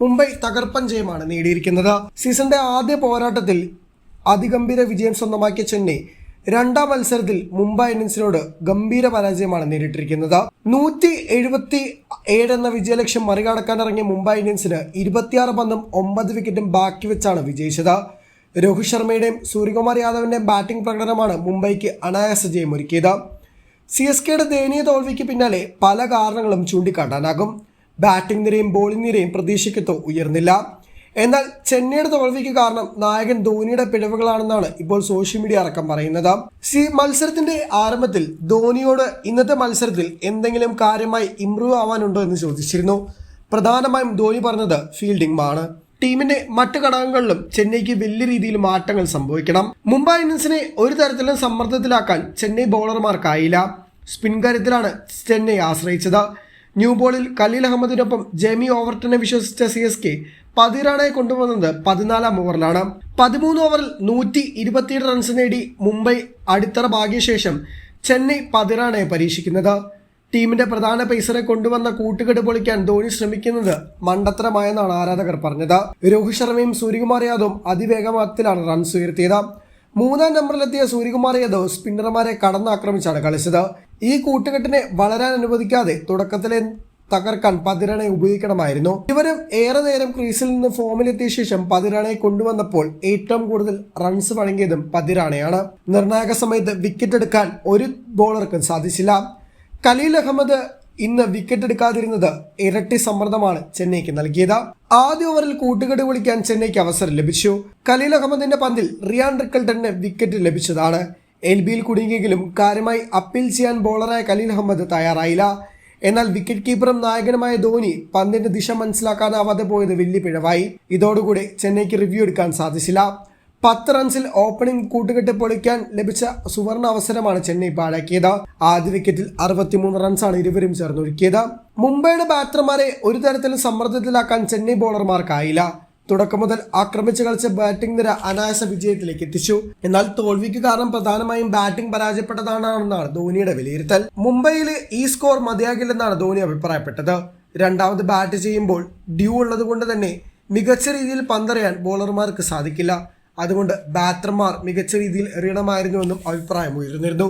മുംബൈ തകർപ്പൻ ജയമാണ് നേടിയിരിക്കുന്നത്. സീസണിന്റെ ആദ്യ പോരാട്ടത്തിൽ അതിഗംഭീര വിജയം സ്വന്തമാക്കിയ ചെന്നൈ രണ്ടാം മത്സരത്തിൽ മുംബൈ ഇന്ത്യൻസിനോട് ഗംഭീര പരാജയമാണ് നേരിട്ടിരിക്കുന്നത്. നൂറ്റി എഴുപത്തി ഏഴ് എന്ന വിജയലക്ഷ്യം മറികടക്കാനിറങ്ങിയ മുംബൈ ഇന്ത്യൻസിന് ഇരുപത്തിയാറ് പന്തും ഒമ്പത് വിക്കറ്റും ബാക്കി വെച്ചാണ് വിജയിച്ചത്. രോഹിത് ശർമ്മയുടെയും സൂര്യകുമാർ യാദവിന്റെയും ബാറ്റിംഗ് പ്രകടനമാണ് മുംബൈക്ക് അനായാസ ജയം ഒരുക്കിയത് സി എസ് കെയുടെ ദയനീയ തോൽവിക്ക് പിന്നാലെ പല കാരണങ്ങളും ചൂണ്ടിക്കാട്ടാനാകും. ബാറ്റിംഗ് നിരയും ബോളിംഗ് നിരയും പ്രതീക്ഷയ്ക്കത്തോ ഉയർന്നില്ല. എന്നാൽ ചെന്നൈയുടെ തോൽവിക്ക് കാരണം നായകൻ ധോണിയുടെ പിഴവുകളാണെന്നാണ് ഇപ്പോൾ സോഷ്യൽ മീഡിയ അടക്കം പറയുന്നത്. സി മത്സരത്തിന്റെ ആരംഭത്തിൽ ധോണിയോട് ഇന്നത്തെ മത്സരത്തിൽ എന്തെങ്കിലും കാര്യമായി ഇംപ്രൂവ് ആവാനുണ്ടോ എന്ന് ചോദിച്ചിരുന്നു. പ്രധാനമായും ധോണി പറഞ്ഞത് ഫീൽഡിംഗ് ആണ് ടീമിന്റെ മറ്റു ഘടകങ്ങളിലും ചെന്നൈക്ക് വലിയ രീതിയിൽ മാറ്റങ്ങൾ സംഭവിക്കണം. മുംബൈ ഇന്ത്യൻസിനെ ഒരു തരത്തിലും സമ്മർദ്ദത്തിലാക്കാൻ ചെന്നൈ ബൗളർമാർക്കായില്ല സ്പിൻ കാര്യത്തിലാണ് ചെന്നൈ ആശ്രയിച്ചത്. ന്യൂ ബോളിൽ ഖലീൽ അഹമ്മദിനൊപ്പം ജെമി ഓവർട്ടനെ വിശ്വസിച്ച സി എസ് കെ പതിറാണെ കൊണ്ടുവന്നത് പതിനാലാം ഓവറിലാണ്. പതിമൂന്ന് ഓവറിൽ നൂറ്റി ഇരുപത്തിയേഴ് റൺസ് നേടി മുംബൈ അടിത്തറ ഭാഗ്യശേഷം ചെന്നൈ പതിറാണെ പരീക്ഷിക്കുന്നത്. ടീമിന്റെ പ്രധാന പേസറെ കൊണ്ടുവന്ന കൂട്ടുകെട്ട് പൊളിക്കാൻ ധോണി ശ്രമിക്കുന്നത് മണ്ടത്തരമായെന്നാണ് ആരാധകർ പറഞ്ഞത്. രോഹിത് ശർമ്മയും സൂര്യകുമാർ യാദവും അതിവേഗത്തിലാണ് റൺസ് ഉയർത്തിയത്. മൂന്നാം നമ്പറിലെത്തിയ സൂര്യകുമാർ യാദവ് സ്പിന്നർമാരെ കടന്നാക്രമിച്ചാണ് കളിച്ചത്. ഈ കൂട്ടുകെട്ടിനെ വളരാൻ അനുവദിക്കാതെ തുടക്കത്തിലെ തകർക്കാൻ പതിരണെ ഉപയോഗിക്കണമായിരുന്നു. ഇവരും ഏറെ നേരം ക്രീസിൽ നിന്ന് ഫോമിലെത്തിയ ശേഷം പതിരാണെ കൊണ്ടുവന്നപ്പോൾ ഏറ്റവും കൂടുതൽ റൺസ് വഴങ്ങിയതും പതിരാണയാണ്. നിർണായക സമയത്ത് വിക്കറ്റ് എടുക്കാൻ ഒരു ബോളർക്കും സാധിച്ചില്ല. കലീൽ അഹമ്മദ് ഇന്ന് വിക്കറ്റ് എടുക്കാതിരുന്നത് ഇരട്ടി സമ്മർദ്ദമാണ് ചെന്നൈക്ക് നൽകിയത്. ആദ്യ ഓവറിൽ കൂട്ടുകെട്ട് വിളിക്കാൻ ചെന്നൈക്ക് അവസരം ലഭിച്ചു. കലീൽ അഹമ്മദിന്റെ പന്തിൽ റിയാൻ റിക്കൽട്ടന് വിക്കറ്റ് ലഭിച്ചതാണ്. എൽ ബിയിൽ കുടുങ്ങിയെങ്കിലും കാര്യമായി അപ്പീൽ ചെയ്യാൻ ബോളറായ കലീൽ അഹമ്മദ് തയ്യാറായില്ല. എന്നാൽ വിക്കറ്റ് കീപ്പറും നായകനുമായ ധോനി പന്തിന്റെ ദിശ മനസ്സിലാക്കാനാവാതെ പോയത് വലിയ പിഴവായി ഇതോടുകൂടി ചെന്നൈക്ക് റിവ്യൂ എടുക്കാൻ സാധിച്ചില്ല. പത്ത് റൺസിൽ ഓപ്പണിംഗ് കൂട്ടുകെട്ട് പൊളിക്കാൻ ലഭിച്ച സുവർണ അവസരമാണ് ചെന്നൈ പാഴാക്കിയത്. ആദ്യ വിക്കറ്റിൽ അറുപത്തിമൂന്ന് റൺസാണ് ഇരുവരും ചേർന്നൊരുക്കിയത്. മുംബൈയുടെ ബാറ്റർമാരെ ഒരു തരത്തിലും സമ്മർദ്ദത്തിലാക്കാൻ ചെന്നൈ ബോളർമാർക്കായില്ല. തുടക്കം മുതൽ ആക്രമിച്ച് കളിച്ച ബാറ്റിംഗ് നിര അനായാസ വിജയത്തിലേക്ക് എത്തിച്ചു. എന്നാൽ തോൽവിക്ക് കാരണം പ്രധാനമായും ബാറ്റിംഗ് പരാജയപ്പെട്ടതാണെന്നാണ് ധോണിയുടെ വിലയിരുത്തൽ. മുംബൈയിൽ ഈ സ്കോർ മതിയാകില്ലെന്നാണ് ധോണി അഭിപ്രായപ്പെട്ടത്. രണ്ടാമത് ബാറ്റ് ചെയ്യുമ്പോൾ ഡ്യൂ ഉള്ളതുകൊണ്ട് തന്നെ മികച്ച രീതിയിൽ പന്തറിയാൻ ബോളർമാർക്ക് സാധിക്കില്ല. അതുകൊണ്ട് ബാറ്റർമാർ മികച്ച രീതിയിൽ എറിയണമായിരുന്നുവെന്നും അഭിപ്രായം ഉയർന്നിരുന്നു.